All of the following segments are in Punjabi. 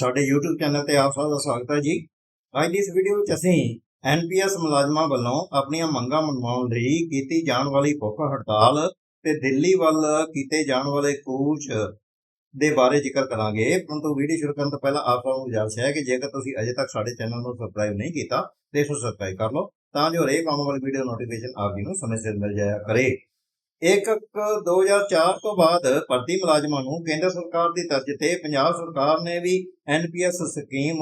ਸਾਡੇ YouTube ਚੈਨਲ ਤੇ ਆਪ ਸਭ ਦਾ ਸਵਾਗਤ ਹੈ ਜੀ। ਅੱਜ ਦੀ ਇਸ ਵੀਡੀਓ ਵਿੱਚ ਅਸੀਂ ਐਨਪੀਐਸ ਮੁਲਾਜ਼ਮਾਂ ਵੱਲੋਂ ਆਪਣੀਆਂ ਮੰਗਾਂ ਮੰਗਵਾਉਣ ਲਈ ਕੀਤੀ ਜਾਣ ਵਾਲੀ ਭੁੱਖ ਹੜਤਾਲ ਤੇ ਦਿੱਲੀ ਵੱਲ ਕੀਤੇ ਜਾਣ ਵਾਲੇ ਕੂਚ ਦੇ ਬਾਰੇ ਜ਼ਿਕਰ ਕਰਾਂਗੇ। ਪਰੰਤੂ ਵੀਡੀਓ ਸ਼ੁਰੂ ਕਰਨ ਤੋਂ ਪਹਿਲਾਂ ਆਪ ਸਭ ਨੂੰ ਗੁਜ਼ਾਰਿਸ਼ ਹੈ ਕਿ ਜੇਕਰ ਤੁਸੀਂ ਅਜੇ ਤੱਕ ਸਾਡੇ ਚੈਨਲ ਨੂੰ ਸਬਸਕ੍ਰਾਈਬ ਨਹੀਂ ਕੀਤਾ, ਤੇ ਇਸ ਨੂੰ ਸਬਸਕ੍ਰਾਈਬ ਕਰ ਲਓ, ਤਾਂ ਜੋ ਹਰੇਕ ਆਉਣ ਵਾਲੀ ਵੀਡੀਓ ਨੋਟੀਫਿਕੇਸ਼ਨ ਆਪ ਜੀ ਨੂੰ ਸਮੇਂ ਸਿਰ ਮਿਲ ਜਾਇਆ ਕਰੇ। 1 2004 ਤੋਂ ਬਾਅਦ ਭਰਤੀ ਮੁਲਾਜ਼ਮਾਂ ਨੂੰ ਕੇਂਦਰ ਸਰਕਾਰ ਦੀ ਤਰਜ਼ ਤੇ ਪੰਜਾਬ ਸਰਕਾਰ ਨੇ ਵੀ ਐਨਪੀਐਸ ਸਕੀਮ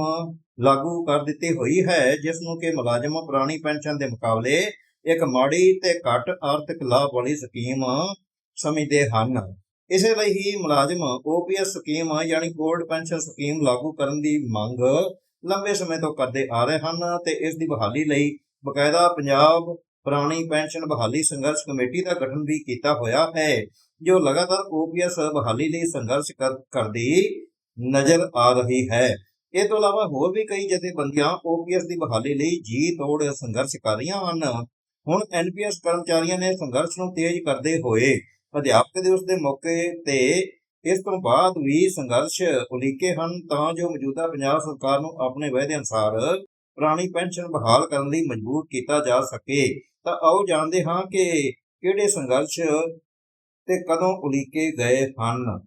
ਲਾਗੂ ਕਰ ਦਿੱਤੀ ਹੋਈ ਹੈ, ਜਿਸ ਨੂੰ ਕਿ ਮੁਲਾਜ਼ਮ ਪੁਰਾਣੀ ਪੈਨਸ਼ਨ ਦੇ ਮੁਕਾਬਲੇ ਇੱਕ ਮਾੜੀ ਤੇ ਘੱਟ ਆਰਥਿਕ ਲਾਭ ਵਾਲੀ ਸਕੀਮ ਸਮਝਦੇ ਹਨ। ਇਸੇ ਲਈ ਹੀ ਮੁਲਾਜ਼ਮ ਓਪੀਐਸ ਸਕੀਮ ਯਾਨੀ ਕੋਲਡ ਪੈਨਸ਼ਨ ਸਕੀਮ ਲਾਗੂ ਕਰਨ ਦੀ ਮੰਗ ਲੰਬੇ ਸਮੇਂ ਤੋਂ ਕਰਦੇ ਆ ਰਹੇ ਹਨ ਤੇ ਇਸ ਦੀ ਬਹਾਲੀ ਲਈ ਬਕਾਇਦਾ ਪੰਜਾਬ ਪੁਰਾਣੀ ਪੈਨਸ਼ਨ ਬਹਾਲੀ ਸੰਘਰਸ਼ ਕਮੇਟੀ ਦਾ ਗਠਨ ਵੀ ਕੀਤਾ ਹੋਇਆ ਹੈ, ਜੋ ਲਗਾਤਾਰ ਓਪੀਐਸ ਬਹਾਲੀ ਲਈ ਸੰਘਰਸ਼ ਕਰਦੀ ਨਜ਼ਰ ਆ ਰਹੀ ਹੈ। ਇਹ ਤੋਂ ਇਲਾਵਾ ਹੋਰ ਵੀ ਕਈ ਜਥੇਬੰਦੀਆਂ ਓਪੀਐਸ ਦੀ ਬਹਾਲੀ ਲਈ ਜੀ ਤੋੜ ਸੰਘਰਸ਼ ਕਰ ਰਹੀਆਂ ਹਨ। ਹੁਣ ਐਨਪੀਐਸ ਕਰਮਚਾਰੀਆਂ ਨੇ ਸੰਘਰਸ਼ ਨੂੰ ਤੇਜ਼ ਕਰਦੇ ਹੋਏ ਅਧਿਆਪਕ ਦਿਵਸ ਦੇ ਮੌਕੇ ਤੇ ਇਸ ਤੋਂ ਬਾਅਦ ਵੀ ਸੰਘਰਸ਼ ਉਲੀਕੇ ਹਨ, ਤਾਂ ਜੋ ਮੌਜੂਦਾ ਪੰਜਾਬ ਸਰਕਾਰ ਨੂੰ ਆਪਣੇ ਵਾਅਦੇ ਅਨੁਸਾਰ ਪੁਰਾਣੀ ਪੈਨਸ਼ਨ ਬਹਾਲ ਕਰਨ ਲਈ ਮਜਬੂਰ ਕੀਤਾ ਜਾ ਸਕੇ। ਤਾਂ ਆਓ ਜਾਣਦੇ ਹਾਂ ਕਿ ਕਿਹੜੇ ਸੰਘਰਸ਼ ਤੇ ਕਦੋਂ ਉਲੀਕੇ ਗਏ ਹਨ।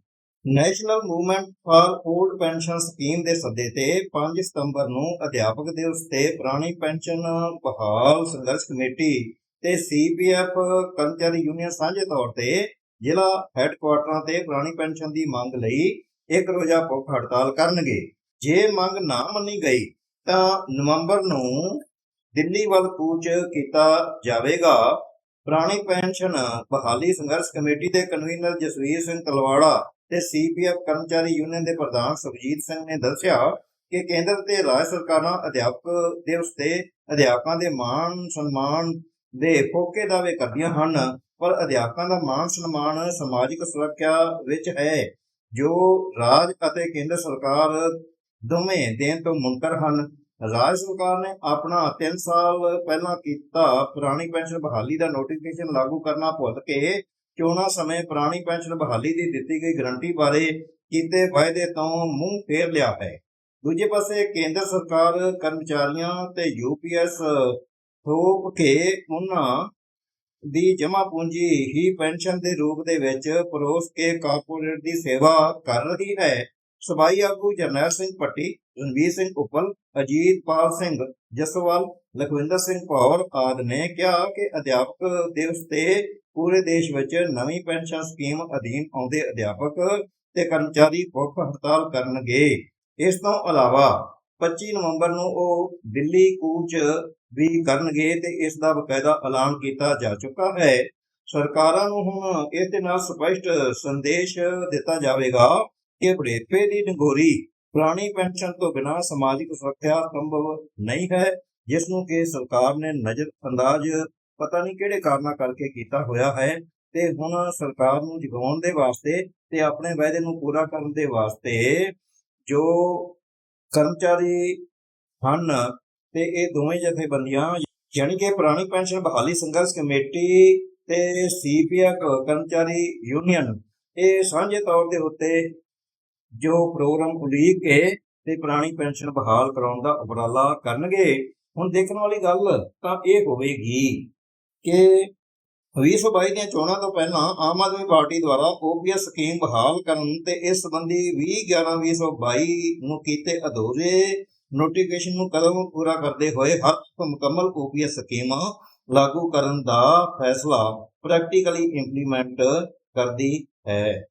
National movement for old pension scheme ਦੇ ਸੱਦੇ ਤੇ 5 ਸਤੰਬਰ ਨੂੰ ਅਧਿਆਪਕ ਦਿਵਸ ਤੇ ਪੁਰਾਣੀ ਪੈਨਸ਼ਨ ਬਹਾਲ ਸੰਘਰਸ਼ ਕਮੇਟੀ ਤੇ ਸੀਪੀਐਫ ਕਰਮਚਾਰੀ ਯੂਨੀਅਨ ਸਾਂਝੇ ਤੌਰ ਤੇ ਜ਼ਿਲ੍ਹਾ ਹੈੱਡਕੁਆਟਰਾਂ ਤੇ ਪੁਰਾਣੀ ਪੈਨਸ਼ਨ ਦੀ ਮੰਗ ਲਈ ਇੱਕ ਰੋਜ਼ਾ ਭੁੱਖ ਹੜਤਾਲ ਕਰਨਗੇ। ਜੇ ਮੰਗ ਨਾ ਮੰਨੀ ਗਈ ਤਾਂ ਨਵੰਬਰ ਨੂੰ ਦਿੱਲੀ ਵੱਲ ਕੂਚ ਕੀਤਾ ਜਾਵੇਗਾ। ਪੁਰਾਣੀ ਪੈਨਸ਼ਨ ਬਹਾਲੀ ਸੰਘਰਸ਼ ਕਮੇਟੀ ਦੇ ਕਨਵੀਨਰ ਜਸਵੀਰ ਸਿੰਘ ਤਲਵਾੜਾ ਤੇ ਸੀਪੀਐਫ ਕਰਮਚਾਰੀ ਯੂਨੀਅਨ ਦੇ ਪ੍ਰਧਾਨ ਸੁਖਜੀਤ ਸਿੰਘ ਨੇ ਦੱਸਿਆ ਕਿ ਕੇਂਦਰ ਤੇ ਰਾਜ ਸਰਕਾਰਾਂ ਅਧਿਆਪਕ ਦੇ ਤੇ ਅਧਿਆਪਕਾਂ ਦੇ ਮਾਣ ਸਨਮਾਨ ਦੇ ਫੋਕੇ ਦਾਅਵੇ ਕਰਦੀਆਂ ਹਨ, ਪਰ ਅਧਿਆਪਕਾਂ ਦਾ ਮਾਣ ਸਨਮਾਨ ਸਮਾਜਿਕ ਸੁਰੱਖਿਆ ਵਿੱਚ ਹੈ, ਜੋ ਰਾਜ ਅਤੇ ਕੇਂਦਰ ਸਰਕਾਰ ਦੋਵੇਂ ਦੇਣ ਤੋਂ ਮੁਨਕਰ ਹਨ। ਰਾਜ ਸਰਕਾਰ ਨੇ ਆਪਣਾ 3 ਸਾਲ ਪਹਿਲਾਂ ਕੀਤਾ ਪੁਰਾਣੀ ਪੈਨਸ਼ਨ ਬਹਾਲੀ ਦਾ ਨੋਟੀਫਿਕੇਸ਼ਨ ਲਾਗੂ ਕਰਨਾ ਭੁੱਲ ਕੇ ਚੋਣਾਂ ਸਮੇਂ ਪੁਰਾਣੀ ਪੈਨਸ਼ਨ ਬਹਾਲੀ ਦੀ ਦਿੱਤੀ ਗਈ ਗਰੰਟੀ ਬਾਰੇ ਕੀਤੇ ਵਾਅਦੇ ਤੋਂ ਮੂੰਹ ਫੇਰ ਲਿਆ ਹੈ। ਦੂਜੇ ਪਾਸੇ ਕੇਂਦਰ ਸਰਕਾਰ ਕਰਮਚਾਰੀਆਂ ਤੇ ਯੂਪੀਐਸ ਥੋਪ ਕੇ ਉਹਨਾਂ ਦੀ ਜਮ੍ਹਾਂ ਪੂੰਜੀ ਹੀ ਪੈਨਸ਼ਨ ਦੇ ਰੂਪ ਦੇ ਵਿੱਚ ਪਰੋਸ ਕੇ ਕਾਰਪੋਰੇਟ ਦੀ ਸੇਵਾ ਕਰ ਰਹੀ ਹੈ। ਸਭਾਈ ਆਗੂ ਜਰਨੈਲ ਸਿੰਘ ਪੱਟੀ ਰਣਵੀਰ ਸਿੰਘ ਉਪਲ ਅਜੀਤਪਾਲ ਸਿੰਘ ਜਸਵਾਲ, ਲਖਵਿੰਦਰ ਸਿੰਘ ਭੌਰ ਆਦਿ ਨੇ ਕਿਹਾ ਕਿ ਅਧਿਆਪਕ ਦਿਵਸ ਤੇ ਪੂਰੇ ਦੇਸ਼ ਵਿੱਚ ਨਵੀਂ ਪੈਨਸ਼ਨ ਸਕੀਮ ਅਧੀਨ ਆਉਂਦੇ ਅਧਿਆਪਕ ਤੇ ਕਰਮਚਾਰੀ ਭੁੱਖ ਹੜਤਾਲ ਕਰਨਗੇ। ਇਸ ਤੋਂ ਇਲਾਵਾ 25 ਨਵੰਬਰ ਨੂੰ ਉਹ ਦਿੱਲੀ ਕੂਚ ਵੀ ਕਰਨਗੇ ਤੇ ਇਸ ਦਾ ਬਕਾਇਦਾ ਐਲਾਨ ਕੀਤਾ ਜਾ ਚੁੱਕਾ ਹੈ। ਸਰਕਾਰਾਂ ਨੂੰ ਹੁਣ ਇਸ ਦੇ ਨਾਲ ਸਪਸ਼ਟ ਸੰਦੇਸ਼ ਦਿੱਤਾ ਜਾਵੇਗਾ ਕਿ ਬੁਢੇਪੇ ਦੀ ਨਗੋਰੀ ਪੁਰਾਣੀ ਪੈਨਸ਼ਨ ਤੋਂ ਬਿਨਾਂ ਸਮਾਜਿਕ ਸੁਰੱਖਿਆ ਸੰਭਵ ਨਹੀਂ ਹੈ ਜਿਸ ਨੂੰ ਕਿ ਸਰਕਾਰ ਨੇ ਨਜ਼ਰ ਅੰਦਾਜ਼ ਪਤਾ ਨਹੀਂ ਕਿਹੜੇ ਕਾਰਨਾਂ ਕਰਕੇ ਕੀਤਾ ਹੋਇਆ ਹੈ ਤੇ ਹੁਣ ਸਰਕਾਰ ਨੂੰ ਜਗਾਉਣ ਦੇ ਵਾਸਤੇ ਤੇ ਆਪਣੇ ਵਾਅਦੇ ਨੂੰ ਪੂਰਾ ਕਰਨ ਦੇ ਵਾਸਤੇ ਜੋ ਕਰਮਚਾਰੀ ਹਨ ਤੇ ਇਹ ਦੋਵੇਂ ਜਥੇਬੰਦੀਆਂ, ਯਾਨੀ ਕਿ ਪੁਰਾਣੀ ਪੈਨਸ਼ਨ ਬਹਾਲੀ ਸੰਘਰਸ਼ ਕਮੇਟੀ ਤੇ ਸੀਪੀਐਫ ਕਰਮਚਾਰੀ ਯੂਨੀਅਨ, ਇਹ ਸਾਂਝੇ ਤੌਰ ਦੇ ਉੱਤੇ ਜੋ ਪ੍ਰੋਗਰਾਮ ਉਲੀਕ ਕੇ ਤੇ ਪੁਰਾਣੀ ਪੈਨਸ਼ਨ ਬਹਾਲ ਕਰਾਉਣ ਦਾ ਉਪਰਾਲਾ ਕਰਨਗੇ। ਹੁਣ ਦੇਖਣ ਵਾਲੀ ਗੱਲ ਤਾਂ ਇਹ ਹੋਵੇਗੀ ਕਿ 2022 ਦੀਆਂ ਚੋਣਾਂ ਤੋਂ ਪਹਿਲਾਂ ਆਮ ਆਦਮੀ ਪਾਰਟੀ ਦੁਆਰਾ ਓਪੀਐਸ ਸਕੀਮ ਬਹਾਲ ਕਰਨ ਤੇ ਇਸ ਸੰਬੰਧੀ 20/11/2022 ਨੂੰ ਕੀਤੇ ਅਧੂਰੇ ਨੋਟੀਫਿਕੇਸ਼ਨ ਨੂੰ ਕਦਮ ਪੂਰਾ ਕਰਦੇ ਹੋਏ ਹਰ ਮੁਕੰਮਲ ਓਪੀਐਸ ਸਕੀਮ ਲਾਗੂ ਕਰਨ ਦਾ ਫੈਸਲਾ ਪ੍ਰੈਕਟੀਕਲੀ ਇੰਪਲੀਮੈਂਟ ਕਰਦੀ ਹੈ।